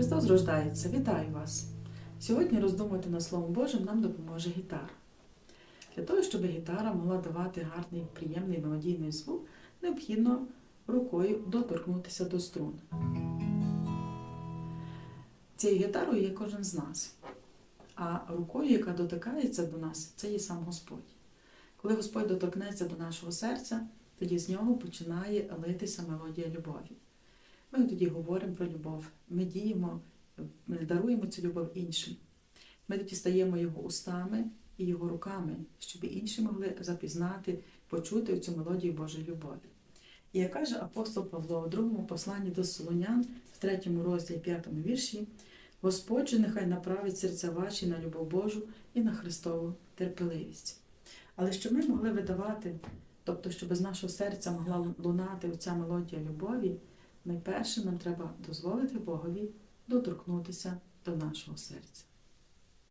Христос рождається, вітаю вас! Сьогодні роздумувати над Словом Божим нам допоможе гітара. Для того, щоб гітара могла давати гарний, приємний мелодійний звук, необхідно рукою доторкнутися до струн. Цією гітарою є кожен з нас. А рукою, яка дотикається до нас, це є сам Господь. Коли Господь доторкнеться до нашого серця, тоді з нього починає литися мелодія любові. Ми тоді говоримо про любов, ми діємо, ми даруємо цю любов іншим. Ми тоді стаємо його устами і його руками, щоб інші могли запізнати, почути цю мелодію Божої любові. І як каже апостол Павло у другому посланні до Солонян, в третьому розділі, п'ятому вірші, Господь же нехай направить серця ваші на любов Божу і на Христову терпеливість. Але щоб ми могли видавати, тобто, щоб з нашого серця могла лунати оця мелодія любові, найперше нам треба дозволити Богові доторкнутися до нашого серця.